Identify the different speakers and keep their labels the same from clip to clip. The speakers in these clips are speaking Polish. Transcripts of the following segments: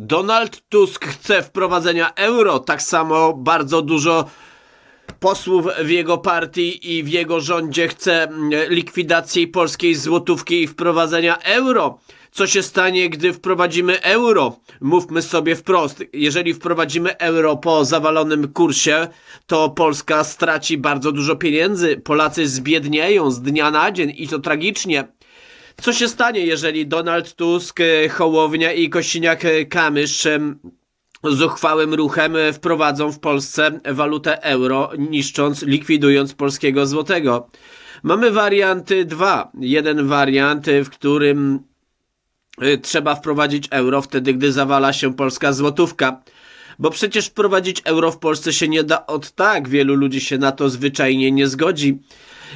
Speaker 1: Donald Tusk chce wprowadzenia euro, tak samo bardzo dużo posłów w jego partii i w jego rządzie chce mm, likwidacji polskiej złotówki i wprowadzenia euro. Co się stanie, gdy wprowadzimy euro? Mówmy sobie wprost, jeżeli wprowadzimy euro po zawalonym kursie, to Polska straci bardzo dużo pieniędzy. Polacy zbiednieją z dnia na dzień i to tragicznie. Co się stanie, jeżeli Donald Tusk, e, Hołownia i Kościniak-Kamysz em, zuchwałym ruchem e, wprowadzą w Polsce walutę euro, niszcząc, likwidując polskiego złotego? Mamy warianty dwa. Jeden wariant, e, w którym trzeba wprowadzić euro wtedy, gdy zawala się polska złotówka. Bo przecież wprowadzić euro w Polsce się nie da od tak. Wielu ludzi się na to zwyczajnie nie zgodzi.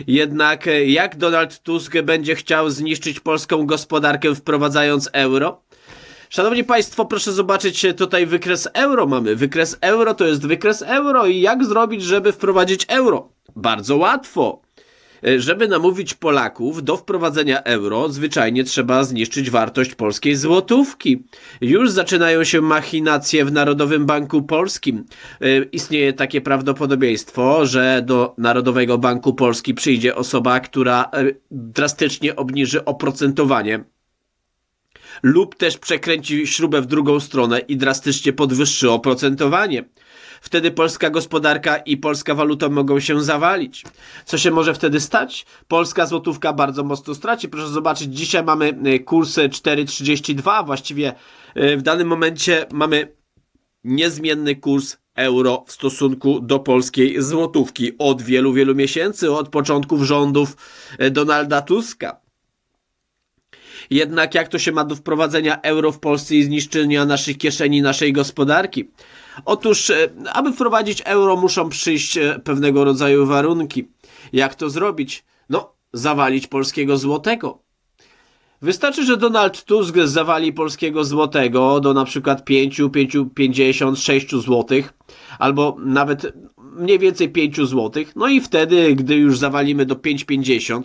Speaker 1: Jednak y, jak Donald Tusk będzie chciał zniszczyć polską gospodarkę wprowadzając euro? Szanowni Państwo, proszę zobaczyć e, tutaj wykres euro mamy. Wykres euro to jest wykres euro i jak zrobić, żeby wprowadzić euro? Bardzo łatwo. E, Żeby namówić Polaków do wprowadzenia euro, zwyczajnie trzeba zniszczyć wartość polskiej złotówki. Już zaczynają się machinacje w Narodowym Banku Polskim. E, Istnieje takie prawdopodobieństwo, że do Narodowego Banku Polski przyjdzie osoba, która e, drastycznie obniży oprocentowanie lub też przekręci śrubę w drugą stronę i drastycznie podwyższy oprocentowanie. Wtedy polska gospodarka i polska waluta mogą się zawalić. Co się może wtedy stać? Polska złotówka bardzo mocno straci. Proszę zobaczyć, dzisiaj mamy y, kurs 4,32. Właściwie y, w danym momencie mamy niezmienny kurs euro w stosunku do polskiej złotówki od wielu, wielu miesięcy, od początków rządów y, Donalda Tuska. Jednak jak to się ma do wprowadzenia euro w Polsce i zniszczenia naszych kieszeni, naszej gospodarki? Otóż, e, aby wprowadzić euro, muszą przyjść e, pewnego rodzaju warunki. Jak to zrobić? No, zawalić polskiego złotego. Wystarczy, że Donald Tusk zawali polskiego złotego do na przykład 5, 5, 50, 6 złotych, albo nawet mniej więcej 5 złotych. No i wtedy, gdy już zawalimy do 5,50,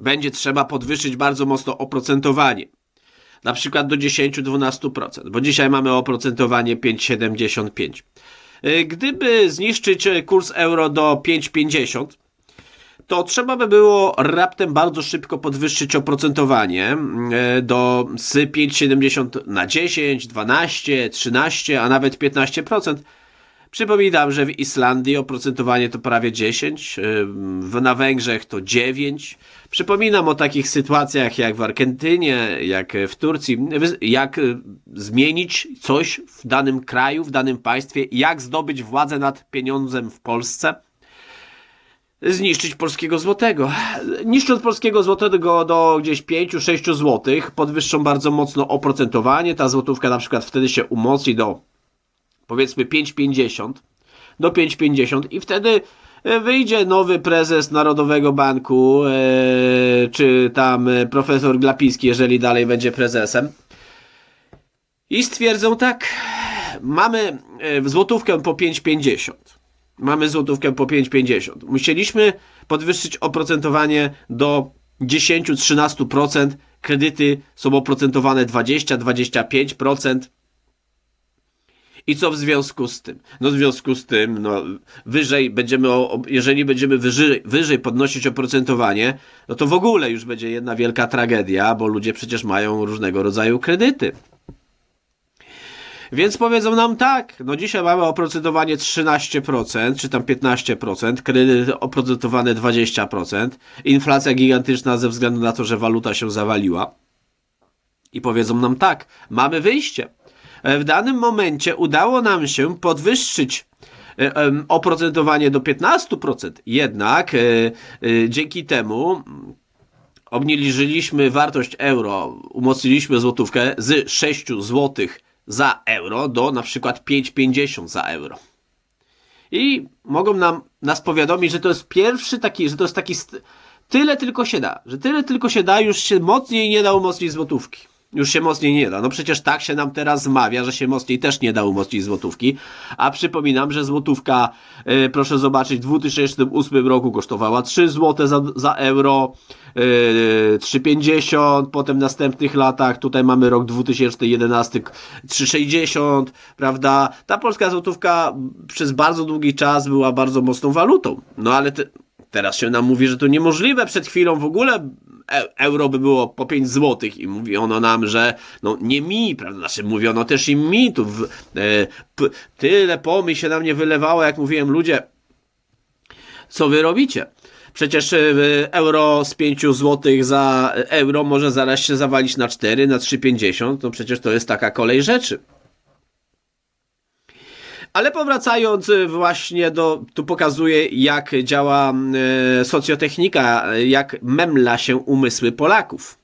Speaker 1: będzie trzeba podwyższyć bardzo mocno oprocentowanie. Na przykład do 10-12%, bo dzisiaj mamy oprocentowanie 5,75. Y, Gdyby zniszczyć y, kurs euro do 5,50, to trzeba by było raptem bardzo szybko podwyższyć oprocentowanie y, do z 5,70 na 10, 12, 13, a nawet 15%. Przypominam, że w Islandii oprocentowanie to prawie 10, w- na Węgrzech to 9. Przypominam o takich sytuacjach jak w Argentynie, jak w Turcji, jak y, zmienić coś w danym kraju, w danym państwie, jak zdobyć władzę nad pieniądzem w Polsce zniszczyć polskiego złotego. Niszcząc polskiego złotego do gdzieś 5-6 złotych, podwyższą bardzo mocno oprocentowanie. Ta złotówka na przykład wtedy się umocni do powiedzmy 5,50 do 5,50 i wtedy e, wyjdzie nowy prezes Narodowego Banku, e, czy tam e, profesor Glapiński, jeżeli dalej będzie prezesem. I stwierdzą tak, mamy złotówkę po 5,50. Mamy złotówkę po 5,50. Musieliśmy podwyższyć oprocentowanie do 10-13%. Kredyty są oprocentowane 20-25%. I co w związku z tym? No w związku z tym, no wyżej będziemy, o, jeżeli będziemy wyżej, wyżej podnosić oprocentowanie, no to w ogóle już będzie jedna wielka tragedia, bo ludzie przecież mają różnego rodzaju kredyty. Więc powiedzą nam tak, no dzisiaj mamy oprocentowanie 13%, czy tam 15%, kredyty oprocentowane 20%, inflacja gigantyczna ze względu na to, że waluta się zawaliła. I powiedzą nam tak, mamy wyjście. E, W danym momencie udało nam się podwyższyć e, oprocentowanie do 15%. Jednak e, dzięki temu mm, obniżyliśmy wartość euro, umocniliśmy złotówkę z 6 zł za euro do na przykład 5,50 za euro. I mogą nam nas powiadomić, że to jest pierwszy taki, że to jest taki tyle tylko się da, że tyle tylko się da, już się mocniej nie da umocnić złotówki. Już się mocniej nie da. No przecież tak się nam teraz zmawia, że się mocniej też nie da umocnić złotówki. A przypominam, że złotówka, yy, proszę zobaczyć, w 2008 roku kosztowała 3 zł za, za euro, yy, 3,50, potem w następnych latach, tutaj mamy rok 2011, 3,60, prawda? Ta polska złotówka przez bardzo długi czas była bardzo mocną walutą. No ale te, teraz się nam mówi, że to niemożliwe. Przed chwilą w ogóle e- euro by było po 5 zł i mówiono nam, że no nie mi, prawda, znaczy mówiono też i mi, tu w, e, p, tyle pomyśl się na mnie wylewało, jak mówiłem, ludzie, co wy robicie? Przecież e, euro z 5 zł za euro może zaraz się zawalić na 4, na 3,50, no przecież to jest taka kolej rzeczy. Ale powracając y, właśnie do, tu pokazuję jak działa e, socjotechnika, jak memla się umysły Polaków.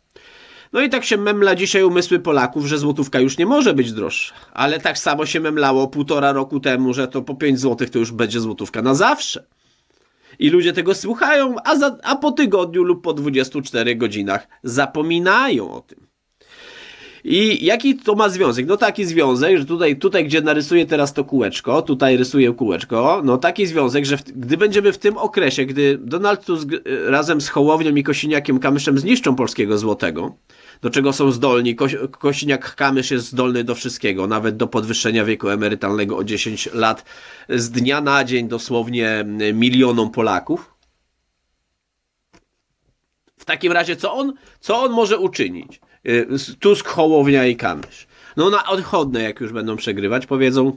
Speaker 1: No i tak się memla dzisiaj umysły Polaków, że złotówka już nie może być droższa. Ale tak samo się memlało półtora roku temu, że to po 5 złotych to już będzie złotówka na zawsze. I ludzie tego słuchają, a, za, a po tygodniu lub po 24 godzinach zapominają o tym. I jaki to ma związek? No taki związek, że tutaj, tutaj gdzie narysuję teraz to kółeczko, tutaj rysuję kółeczko, no taki związek, że w, gdy będziemy w tym okresie, gdy Donald Tusk razem z Hołownią i Kosiniakiem Kamyszem zniszczą polskiego złotego, do czego są zdolni, Ko Kosiniak Kamysz jest zdolny do wszystkiego, nawet do podwyższenia wieku emerytalnego o 10 lat z dnia na dzień dosłownie milionom Polaków. W takim razie co on, co on może uczynić? Y, Tusk, Hołownia i Kamysz. No na odchodne, jak już będą przegrywać, powiedzą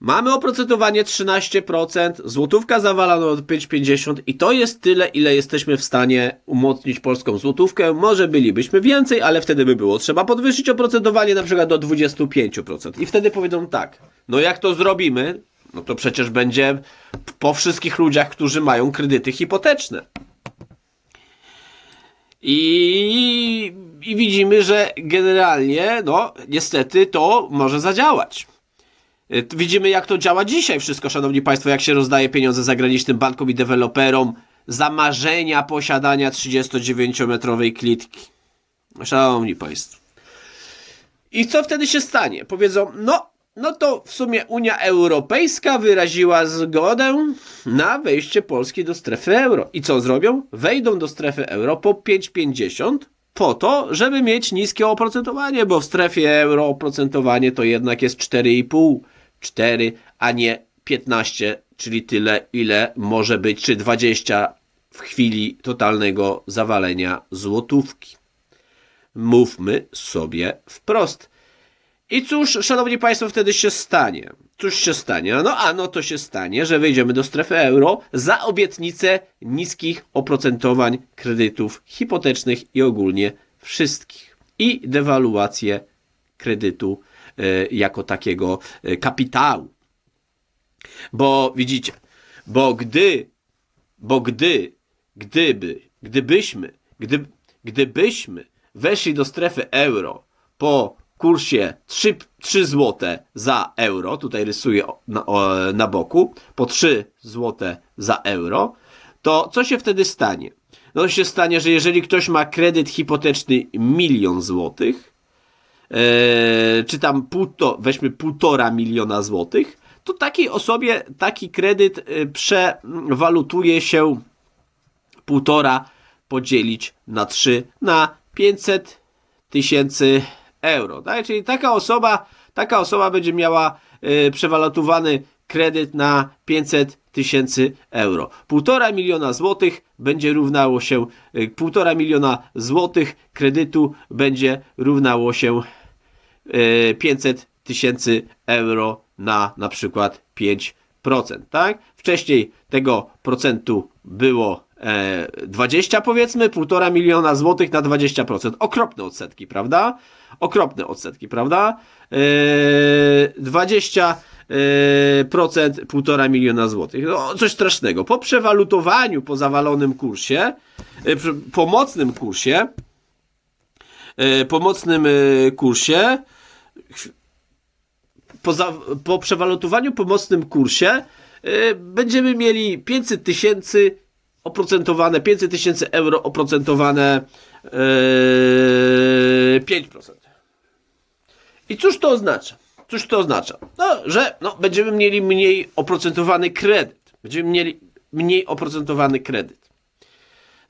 Speaker 1: Mamy oprocentowanie 13%, złotówka zawalana od 5,50 i to jest tyle, ile jesteśmy w stanie umocnić polską złotówkę. Może bylibyśmy więcej, ale wtedy by było trzeba podwyższyć oprocentowanie na przykład do 25%. I wtedy powiedzą tak, no jak to zrobimy, no to przecież będzie po wszystkich ludziach, którzy mają kredyty hipoteczne. I, I widzimy, że generalnie, no, niestety to może zadziałać. Y, widzimy, jak to działa dzisiaj wszystko, szanowni państwo, jak się rozdaje pieniądze zagranicznym bankom i deweloperom za marzenia posiadania 39-metrowej klitki. Szanowni państwo. I co wtedy się stanie? Powiedzą, no, no to w sumie Unia Europejska wyraziła zgodę na wejście Polski do strefy euro. I co zrobią? Wejdą do strefy euro po 5,50 po to, żeby mieć niskie oprocentowanie, bo w strefie euro oprocentowanie to jednak jest 4,5, 4, a nie 15, czyli tyle, ile może być, czy 20 w chwili totalnego zawalenia złotówki. Mówmy sobie wprost. I cóż, szanowni państwo, wtedy się stanie? Cóż się stanie? No a no to się stanie, że wejdziemy do strefy euro za obietnicę niskich oprocentowań kredytów hipotecznych i ogólnie wszystkich. I dewaluację kredytu e, jako takiego e, kapitału. Bo widzicie, bo gdy, bo gdy, gdyby, gdybyśmy, gdy, gdybyśmy weszli do strefy euro po kursie 3, 3 zł za euro, tutaj rysuję na, na boku, po 3 zł za euro, to co się wtedy stanie? No to się stanie, że jeżeli ktoś ma kredyt hipoteczny milion złotych, e, czy tam półto, weźmy półtora miliona złotych, to takiej osobie taki kredyt e, przewalutuje się półtora podzielić na 3 na 500 tysięcy euro. Tak? Czyli taka osoba, taka osoba będzie miała y, przewalutowany kredyt na 500 tysięcy euro. Półtora miliona złotych będzie równało się, y, półtora miliona złotych kredytu będzie równało się y, 500 tysięcy euro na na przykład 5%. Tak? Wcześniej tego procentu było 20 e, powiedzmy, półtora miliona złotych na 20%. Okropne odsetki, prawda? Okropne odsetki, prawda? 20 e, procent półtora miliona złotych. No, coś strasznego. Po przewalutowaniu, po zawalonym kursie, e, pomocnym kursie, pomocnym kursie, po, za, po przewalutowaniu pomocnym kursie będziemy mieli 500 tysięcy oprocentowane 500 tysięcy euro, oprocentowane yy, 5%. I cóż to oznacza? Cóż to oznacza? No, że no, będziemy mieli mniej oprocentowany kredyt. Będziemy mieli mniej oprocentowany kredyt.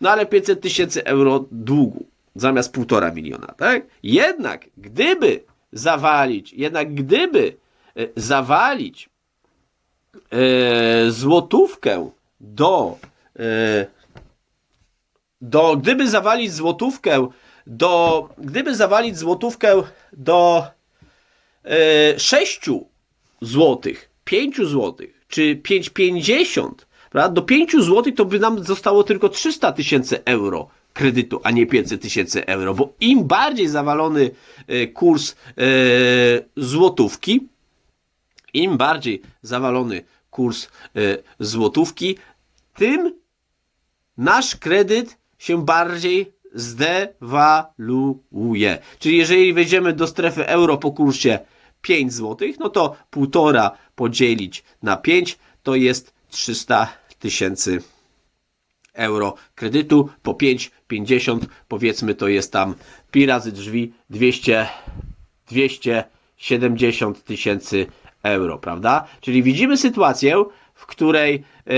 Speaker 1: No ale 500 tysięcy euro długu zamiast półtora miliona, tak? Jednak gdyby zawalić, jednak gdyby e, zawalić e, złotówkę do, do, gdyby zawalić złotówkę do, gdyby zawalić złotówkę do e, 6 złotych, 5 złotych, czy 5,50, prawda? Do 5 złotych to by nam zostało tylko 300 tysięcy euro kredytu, a nie 500 tysięcy euro, bo im bardziej zawalony e, kurs e, złotówki, im bardziej zawalony kurs e, złotówki, tym nasz kredyt się bardziej zdewaluuje. Czyli jeżeli wejdziemy do strefy euro po kursie 5 zł, no to 1,5 podzielić na 5 to jest 300 tysięcy euro kredytu po 5,50 powiedzmy to jest tam pi razy drzwi 200, 270 tysięcy euro, prawda? Czyli widzimy sytuację, w której e,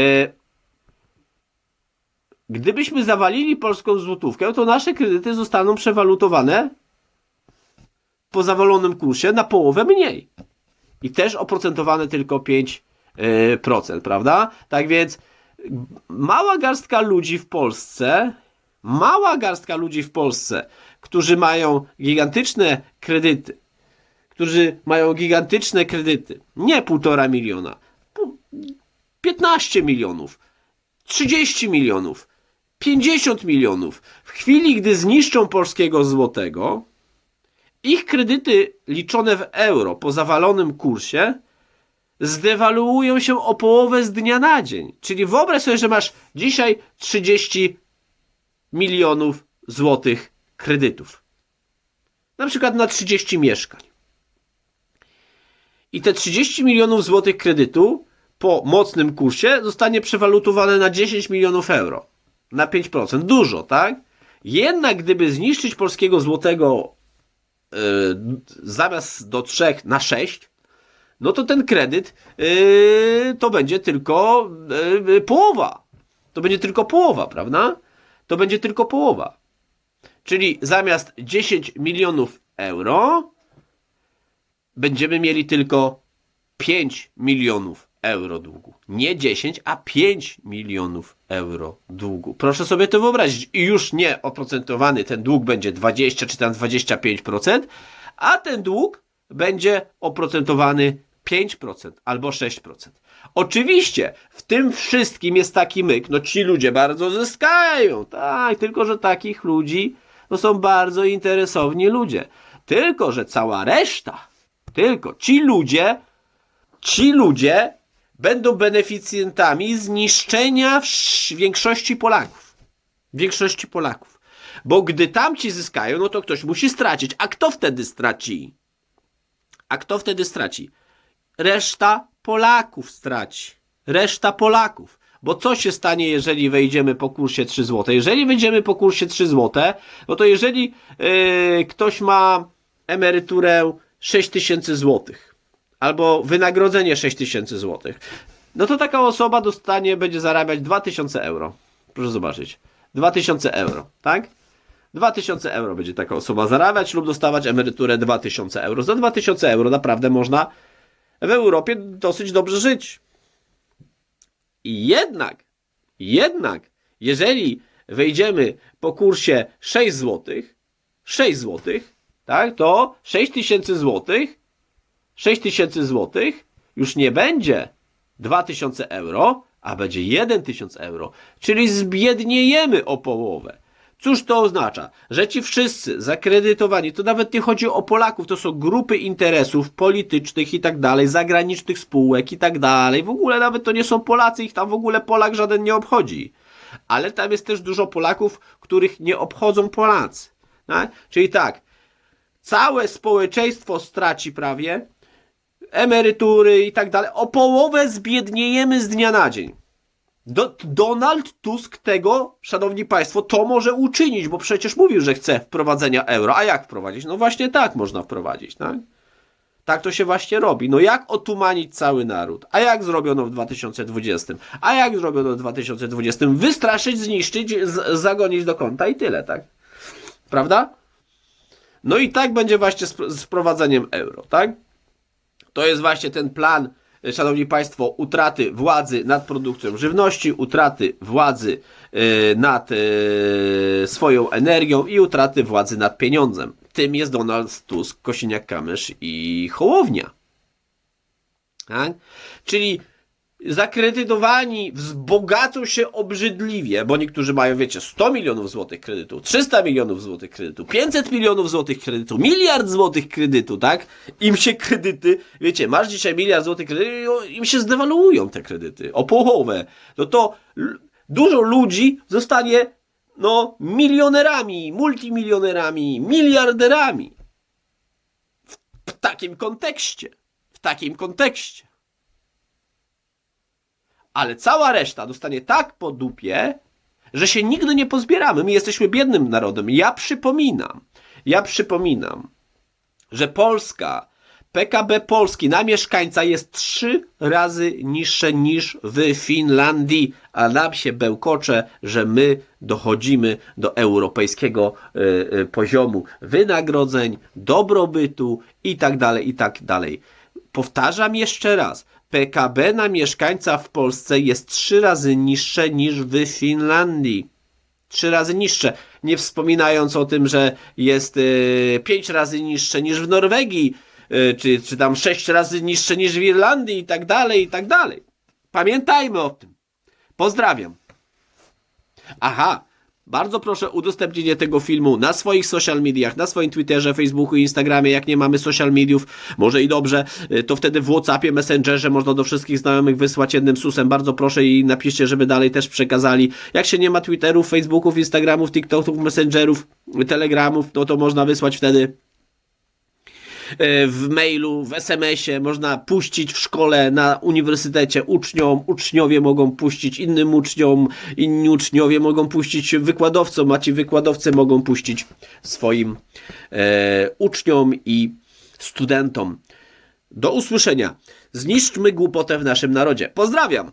Speaker 1: gdybyśmy zawalili polską złotówkę, to nasze kredyty zostaną przewalutowane po zawalonym kursie na połowę mniej. I też oprocentowane tylko 5%, e, prawda? Tak więc mała garstka ludzi w Polsce, mała garstka ludzi w Polsce, którzy mają gigantyczne kredyty, którzy mają gigantyczne kredyty, nie półtora miliona, pu- 15 milionów, 30 milionów, 50 milionów. W chwili, gdy zniszczą polskiego złotego, ich kredyty liczone w euro po zawalonym kursie zdewaluują się o połowę z dnia na dzień. Czyli wyobraź sobie, że masz dzisiaj 30 milionów złotych kredytów. Na przykład na 30 mieszkań. I te 30 milionów złotych kredytu po mocnym kursie zostanie przewalutowane na 10 milionów euro. Na 5%. Dużo, tak? Jednak gdyby zniszczyć polskiego złotego yy, zamiast do 3 na 6, no to ten kredyt yy, to będzie tylko yy, połowa. To będzie tylko połowa, prawda? To będzie tylko połowa. Czyli zamiast 10 milionów euro będziemy mieli tylko 5 milionów euro długu. Nie 10, a 5 milionów euro długu. Proszę sobie to wyobrazić. I już nie oprocentowany ten dług będzie 20 czy tam 25%, a ten dług będzie oprocentowany 5% albo 6%. Oczywiście w tym wszystkim jest taki myk, no ci ludzie bardzo zyskają, tak, tylko że takich ludzi no są bardzo interesowni ludzie. Tylko, że cała reszta, tylko ci ludzie, ci ludzie będą beneficjentami zniszczenia większości Polaków. Większości Polaków. Bo gdy tamci zyskają, no to ktoś musi stracić. A kto wtedy straci? A kto wtedy straci? Reszta Polaków straci. Reszta Polaków. Bo co się stanie, jeżeli wejdziemy po kursie 3 zł? Jeżeli wejdziemy po kursie 3 zł, no to jeżeli yy, ktoś ma emeryturę 6 tysięcy złotych albo wynagrodzenie 6 tysięcy złotych, no to taka osoba dostanie, będzie zarabiać 2000 euro. Proszę zobaczyć. 2000 euro, tak? 2000 euro będzie taka osoba zarabiać lub dostawać emeryturę 2000 euro. Za 2000 euro naprawdę można w Europie dosyć dobrze żyć. I jednak, jednak, jeżeli wejdziemy po kursie 6 zł, 6 zł, tak, to 6 tysięcy złotych, 6 tysięcy złotych już nie będzie 2000 euro, a będzie 1000 euro, czyli zbiedniejemy o połowę. Cóż to oznacza? Że ci wszyscy zakredytowani, to nawet nie chodzi o Polaków, to są grupy interesów politycznych i tak dalej, zagranicznych spółek i tak dalej. W ogóle nawet to nie są Polacy, ich tam w ogóle Polak żaden nie obchodzi. Ale tam jest też dużo Polaków, których nie obchodzą Polacy. Tak? Czyli tak, całe społeczeństwo straci prawie, emerytury i tak dalej. O połowę zbiedniejemy z dnia na dzień. Do, Donald Tusk tego, szanowni państwo, to może uczynić, bo przecież mówił, że chce wprowadzenia euro. A jak wprowadzić? No właśnie tak można wprowadzić, tak? Tak to się właśnie robi. No jak otumanić cały naród? A jak zrobiono w 2020? A jak zrobiono w 2020? Wystraszyć, zniszczyć, zagonić do kąta i tyle, tak? Prawda? No i tak będzie właśnie z, z wprowadzeniem euro, tak? To jest właśnie ten plan, e, szanowni państwo, utraty władzy nad produkcją żywności, utraty władzy e, nad e, swoją energią i utraty władzy nad pieniądzem. Tym jest Donald Tusk, Kosiniak-Kamysz i Hołownia. Tak? Czyli zakredytowani wzbogacą się obrzydliwie, bo niektórzy mają, wiecie, 100 milionów złotych kredytu, 300 milionów złotych kredytu, 500 milionów złotych kredytu, miliard złotych kredytu, tak? Im się kredyty, wiecie, masz dzisiaj miliard złotych kredytu, im się zdewaluują te kredyty o połowę. No to dużo ludzi zostanie, no, milionerami, multimilionerami, miliarderami. W, w takim kontekście. W takim kontekście ale cała reszta dostanie tak po dupie, że się nigdy nie pozbieramy. My jesteśmy biednym narodem. Ja przypominam, ja przypominam, że Polska, PKB Polski na mieszkańca jest trzy razy niższe niż w Finlandii, a nam się bełkocze, że my dochodzimy do europejskiego y, y, poziomu wynagrodzeń, dobrobytu i tak dalej, i tak dalej. Powtarzam jeszcze raz. PKB na mieszkańca w Polsce jest trzy razy niższe niż w Finlandii. Trzy razy niższe. Nie wspominając o tym, że jest y, pięć razy niższe niż w Norwegii, y, czy, czy tam sześć razy niższe niż w Irlandii i tak dalej, i tak dalej. Pamiętajmy o tym. Pozdrawiam. Aha, bardzo proszę udostępnienie tego filmu na swoich social mediach, na swoim Twitterze, Facebooku i Instagramie. Jak nie mamy social mediów, może i dobrze, y, to wtedy w Whatsappie, Messengerze można do wszystkich znajomych wysłać jednym susem. Bardzo proszę i napiszcie, żeby dalej też przekazali. Jak się nie ma Twitterów, Facebooków, Instagramów, TikToków, Messengerów, Telegramów, no to można wysłać wtedy w mailu, w SMS-ie, można puścić w szkole, na uniwersytecie uczniom, uczniowie mogą puścić innym uczniom, inni uczniowie mogą puścić wykładowcom, a ci wykładowcy mogą puścić swoim e, uczniom i studentom. Do usłyszenia. Zniszczmy głupotę w naszym narodzie. Pozdrawiam!